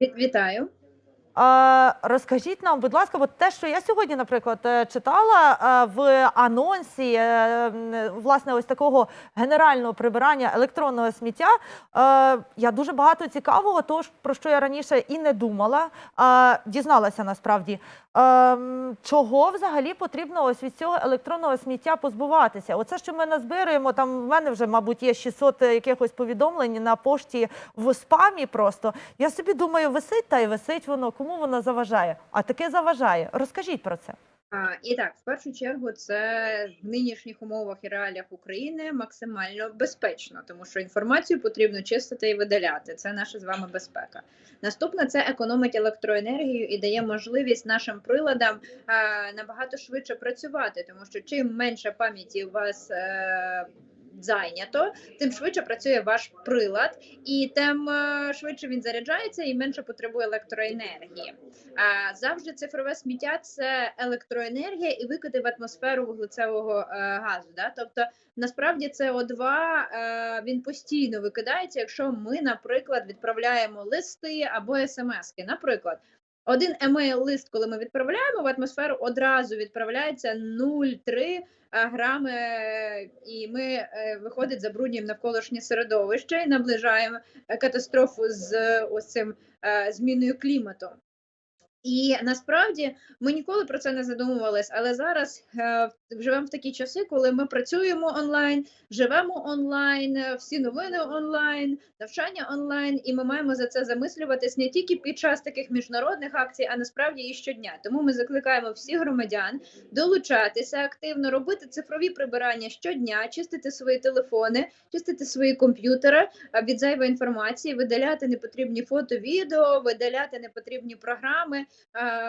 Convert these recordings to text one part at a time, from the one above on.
Ві- Вітаю. А, Розкажіть нам, будь ласка, от те, що я сьогодні, наприклад, е, читала е, в анонсі е, власне ось такого генерального прибирання електронного сміття. Я дуже багато цікавого, того про що я раніше і не думала, а дізналася насправді. Е, м, Чого взагалі потрібно ось від цього електронного сміття позбуватися? Оце, що ми назбираємо, там в мене вже, мабуть, є 600 якихось повідомлень на пошті в спамі просто. Я собі думаю, висить та й висить воно, кому воно заважає? А таке заважає. Розкажіть про це. І так, в першу чергу, це в нинішніх умовах і реаліях України максимально безпечно, тому що інформацію потрібно чистити і видаляти. Це наша з вами безпека. Наступне це економить електроенергію і дає можливість нашим приладам е, набагато швидше працювати, тому що чим менше пам'яті у вас. Е, Зайнято, тим швидше працює ваш прилад, і тим е, швидше він заряджається і менше потребує електроенергії. А завжди цифрове сміття це електроенергія і викиди в атмосферу вуглецевого е, газу. Да? Тобто, насправді СО2 е, він постійно викидається, якщо ми, наприклад, відправляємо листи або смски. Наприклад, один емейл-лист, коли ми відправляємо в атмосферу, одразу відправляється 0,3 грами, е, і ми е, виходить забруднюємо навколишнє середовище і наближаємо е, катастрофу з ось цим зміною клімату. І насправді ми ніколи про це не задумувались, але зараз е, живемо в такі часи, коли ми працюємо онлайн, живемо онлайн, е, всі новини онлайн, навчання онлайн, і ми маємо за це замислюватись не тільки під час таких міжнародних акцій, а насправді і щодня. Тому ми закликаємо всіх громадян долучатися активно, робити цифрові прибирання щодня, чистити свої телефони, чистити свої комп'ютери е, від зайвої інформації, видаляти непотрібні фото, відео, видаляти непотрібні програми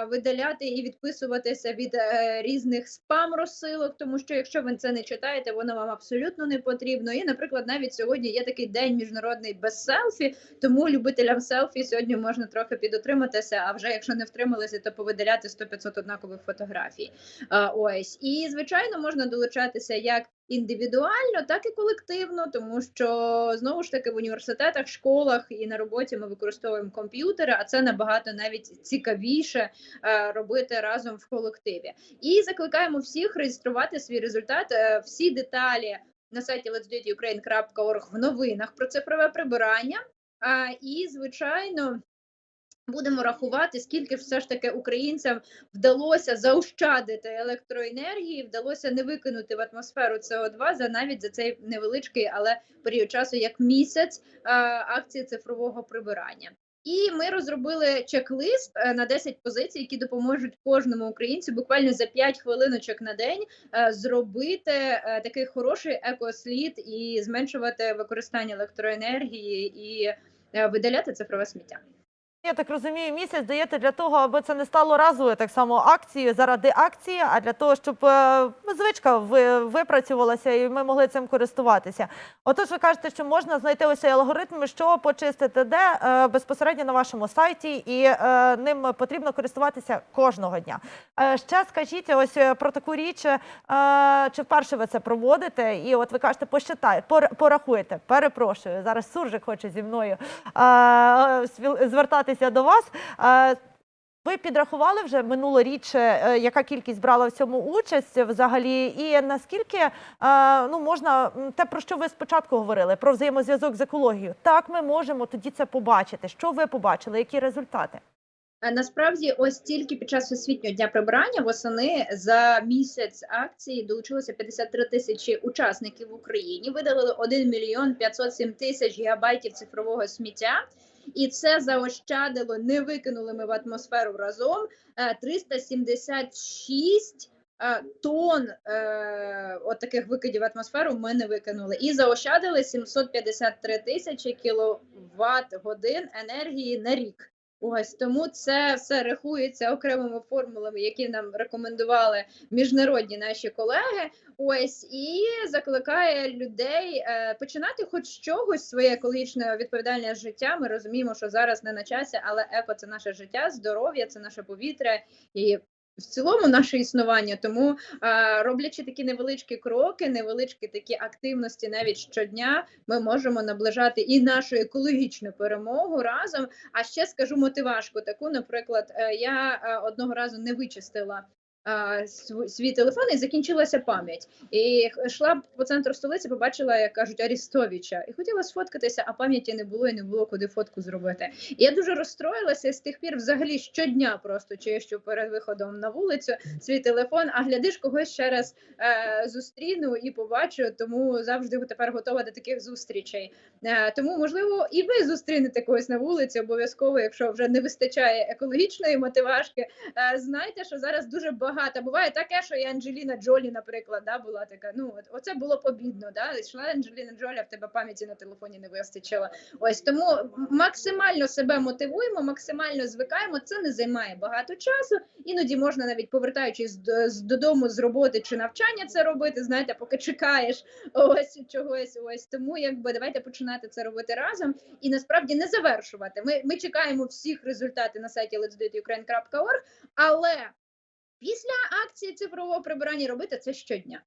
видаляти і відписуватися від е, різних спам розсилок, тому що якщо ви це не читаєте, воно вам абсолютно не потрібно. І, наприклад, навіть сьогодні є такий день міжнародний без селфі, тому любителям селфі сьогодні можна трохи підотриматися. А вже якщо не втрималися, то повидаляти 100-500 однакових фотографій. Е, ось і звичайно можна долучатися як індивідуально, так і колективно, тому що знову ж таки в університетах, школах і на роботі ми використовуємо комп'ютери, а це набагато навіть цікавіше е, робити разом в колективі. І закликаємо всіх реєструвати свій результат. Е, всі деталі на сайті let'sdoitukraine.org в новинах про цифрове прибирання. А, і звичайно. Будемо рахувати, скільки ж все ж таки українцям вдалося заощадити електроенергії, вдалося не викинути в атмосферу СО2 за навіть за цей невеличкий, але період часу як місяць акції цифрового прибирання. І ми розробили чек-лист е, на 10 позицій, які допоможуть кожному українцю буквально за 5 хвилиночок на день е, зробити е, такий хороший екослід і зменшувати використання електроенергії і видаляти цифрове сміття. Я так розумію, місяць даєте для того, аби це не стало разовою так само акцією заради акції, а для того, щоб е, звичка ви- випрацювалася і ми могли цим користуватися. Отож, ви кажете, що можна знайти ось цей алгоритм, що почистити де е, безпосередньо на вашому сайті, і е, ним потрібно користуватися кожного дня. Ще скажіть ось про таку річ, чи вперше ви це проводите? І от ви кажете, посчитайте, пор- порахуйте. Перепрошую, зараз суржик хоче зі мною свіл- звертатися до вас. Ви підрахували вже минулоріч, е, яка кількість брала в цьому участь взагалі, і наскільки е, ну можна те, про що ви спочатку говорили, про взаємозв'язок з екологією? Так, ми можемо тоді це побачити. Що ви побачили? Які результати? Насправді, ось тільки під час освітнього дня прибирання восени за місяць акції долучилося 53 тисячі учасників в Україні. Видалили 1 мільйон 507 тисяч гігабайтів цифрового сміття. І це заощадило, не викинули ми в атмосферу разом е, 376 е, тонн е, от таких викидів в атмосферу ми не викинули. І заощадили 753 тисячі кіловат годин енергії на рік. Ось тому це все рахується окремими формулами, які нам рекомендували міжнародні наші колеги. Ось і закликає людей е, починати хоч чогось своє екологічне відповідальне життя. Ми розуміємо, що зараз не на часі, але еко це наше життя, здоров'я, це наше повітря і. В цілому наше існування. Тому е, роблячи такі невеличкі кроки, невеличкі такі активності, навіть щодня, ми можемо наближати і нашу екологічну перемогу разом. А ще скажу мотивашку таку. Наприклад, е, я е, одного разу не вичистила. Св- Свій телефон і закінчилася пам'ять. І йшла по центру столиці, побачила, як кажуть, Арістовича, і хотіла сфоткатися, а пам'яті не було і не було куди фотку зробити. І я дуже розстроїлася з тих пір, взагалі, щодня просто чищу перед виходом на вулицю свій телефон, а глядиш, когось ще раз е, зустріну і побачу. Тому завжди тепер готова до таких зустрічей. Е, тому, можливо, і ви зустрінете когось на вулиці, обов'язково, якщо вже не вистачає екологічної мотивашки. Е, знайте, що зараз дуже багато буває таке, що і Анджеліна Джолі, наприклад, да, була така. Ну от оце було побідно. Да? Йшла Анджеліна Джолі, а в тебе пам'яті на телефоні не вистачило. Ось тому максимально себе мотивуємо, максимально звикаємо. Це не займає багато часу. Іноді можна навіть повертаючись додому з роботи чи навчання це робити. Знаєте, поки чекаєш ось чогось. Ось тому, якби давайте починати це робити разом і насправді не завершувати. Ми, ми чекаємо всіх результатів на сайті let'sdoitukraine.org, але після акції цифрового прибирання робити це щодня.